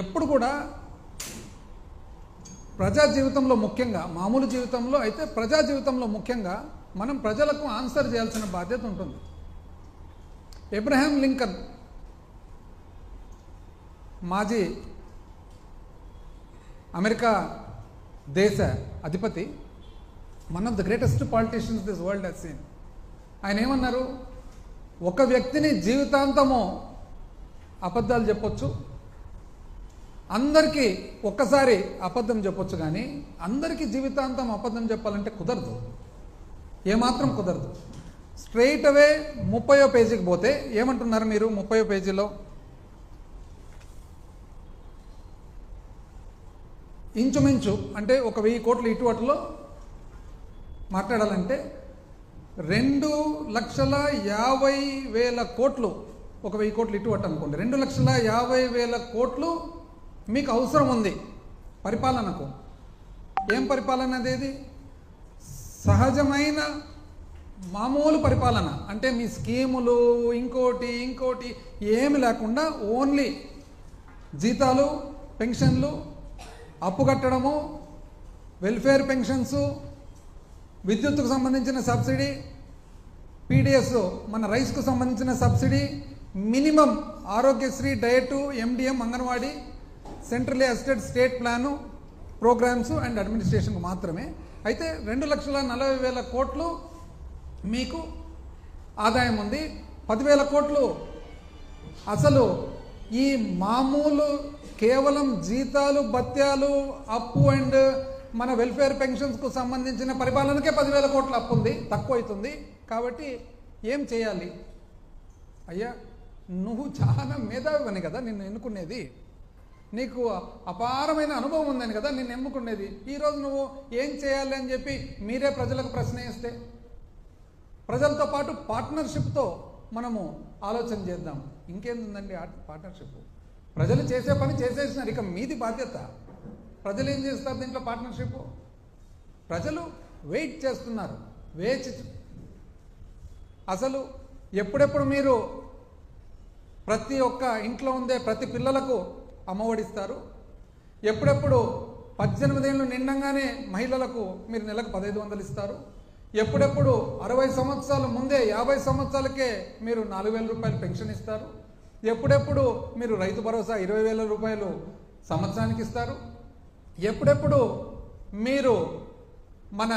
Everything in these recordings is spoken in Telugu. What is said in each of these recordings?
ఎప్పుడు కూడా ప్రజా జీవితంలో ముఖ్యంగా మామూలు జీవితంలో అయితే ప్రజా జీవితంలో ముఖ్యంగా మనం ప్రజలకు ఆన్సర్ చేయాల్సిన బాధ్యత ఉంటుంది. ఎబ్రహాం లింకన్ మాజీ అమెరికా దేశ అధిపతి one of the greatest politicians this world he's seen ఆయన ఏమన్నారు? ఒక వ్యక్తిని జీవితాంతము అబద్ధాలు చెప్పొచ్చు అందరికీ ఒక్కసారి అబద్ధం చెప్పొచ్చు కానీ అందరికీ జీవితాంతం అబద్ధం చెప్పాలంటే కుదరదు. ఏమాత్రం కుదరదు. స్ట్రైట్ అవే ముప్పయో పేజీకి పోతే ఏమంటున్నారు మీరు ముప్పయో పేజీలో? ఇంచుమించు అంటే ఒక వెయ్యి కోట్లు ఇటువట్లో మాట్లాడాలంటే రెండు లక్షల యాభై వేల కోట్లు ఒక వెయ్యి కోట్లు ఇటువట్ అనుకోండి. రెండు లక్షల యాభై వేల కోట్లు మీకు అవసరం ఉంది. పరిపాలనకు. ఏం పరిపాలన అదేది? సహజమైన మామూలు పరిపాలన. అంటే మీ స్కీములు ఇంకోటి ఇంకోటి ఏమి లేకుండా ఓన్లీ జీతాలు పెన్షన్లు అప్పు కట్టడము వెల్ఫేర్ పెన్షన్స్ విద్యుత్కు సంబంధించిన సబ్సిడీ పీడిఎస్ మన రైస్కు సంబంధించిన subsidy minimum Aarogyasri diet MDM anganwadi centrally assisted state plan programmes and అడ్మినిస్ట్రేషన్కు మాత్రమే. అయితే రెండు లక్షల నలభై వేల కోట్లు మీకు ఆదాయం ఉంది. పదివేల కోట్లు అసలు ఈ మామూలు కేవలం జీతాలు భత్యాలు అప్పు అండ్ మన వెల్ఫేర్ పెన్షన్స్కు సంబంధించిన పరిపాలనకే పదివేల కోట్ల అప్పు ఉంది తక్కువ అవుతుంది. కాబట్టి ఏం చేయాలి? అయ్యా నువ్వు చాలా మేధావివని కదా నిన్ను ఎన్నుకునేది? నీకు అపారమైన అనుభవం ఉందని కదా నేను ఎమ్ముకునేది ఈరోజు నువ్వు ఏం చేయాలి అని చెప్పి మీరే ప్రజలకు ప్రశ్న వేస్తే ప్రజలతో పాటు పార్ట్నర్షిప్తో మనము ఆలోచన చేద్దాం. ఇంకేందండి పార్ట్నర్షిప్? ప్రజలు చేసే పని చేసేసినారు. ఇక మీది బాధ్యత. ప్రజలు ఏం చేస్తారు దీంట్లో పార్ట్నర్షిప్? ప్రజలు వెయిట్ చేస్తున్నారు. వేచి అసలు ఎప్పుడెప్పుడు మీరు ప్రతి ఒక్క ఇంట్లో ఉండే ప్రతి పిల్లలకు అమ్మఒడిస్తారు. ఎప్పుడెప్పుడు పద్దెనిమిదేళ్ళు నిండంగానే మహిళలకు మీరు నెలకు పదహైదు వందలు ఇస్తారు ఎప్పుడెప్పుడు అరవై సంవత్సరాల ముందే యాభై సంవత్సరాలకే మీరు నాలుగు వేల రూపాయలు పెన్షన్ ఇస్తారు. ఎప్పుడెప్పుడు మీరు రైతు భరోసా ఇరవై వేల రూపాయలు సంవత్సరానికి ఇస్తారు. ఎప్పుడెప్పుడు మీరు మన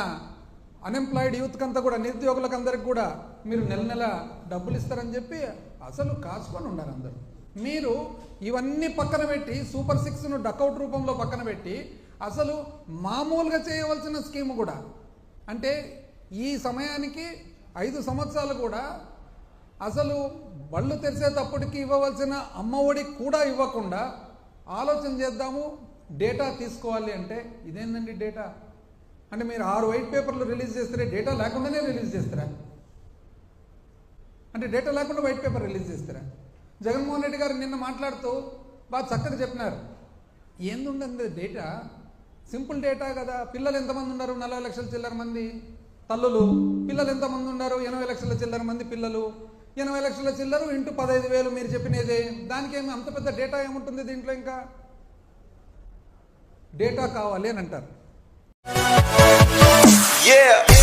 అన్ఎంప్లాయిడ్ యూత్కంతా కూడా నిరుద్యోగులకందరికి కూడా మీరు నెల నెల డబ్బులు ఇస్తారని చెప్పి అసలు కాసుకొని ఉన్నారు అందరూ. మీరు ఇవన్నీ పక్కన పెట్టి సూపర్ సిక్స్ను డకౌట్ రూపంలో పక్కన పెట్టి అసలు మామూలుగా చేయవలసిన స్కీమ్ కూడా. అంటే ఈ సమయానికి ఐదు సంవత్సరాలు కూడా అసలు బళ్ళు తెరిచేటప్పటికి ఇవ్వవలసిన అమ్మఒడి కూడా ఇవ్వకుండా ఆలోచన చేద్దాము డేటా తీసుకోవాలి అంటే ఇదేందండి డేటా అంటే మీరు ఆరు వైట్ పేపర్లు రిలీజ్ చేస్తారే డేటా లేకుండానే రిలీజ్ చేస్తారా? అంటే డేటా లేకుండా వైట్ పేపర్ రిలీజ్ చేస్తారా? జగన్మోహన్ రెడ్డి గారు నిన్న మాట్లాడుతూ బాగా చక్కగా చెప్పినారు. ఏందుండండి డేటా? సింపుల్ డేటా కదా. పిల్లలు ఎంతమంది ఉన్నారు? నలభై లక్షల చిల్లర మంది తల్లులు. పిల్లలు ఎంతమంది ఉన్నారు? ఎనభై లక్షల చిల్లర మంది పిల్లలు. ఎనభై లక్షల చిల్లరు ఇంటూ పదహైదు వేలు మీరు చెప్పినదే. దానికి ఏమి అంత పెద్ద డేటా ఏముంటుంది దీంట్లో ఇంకా? డేటా కావాలి అని అంటారు. Yeah.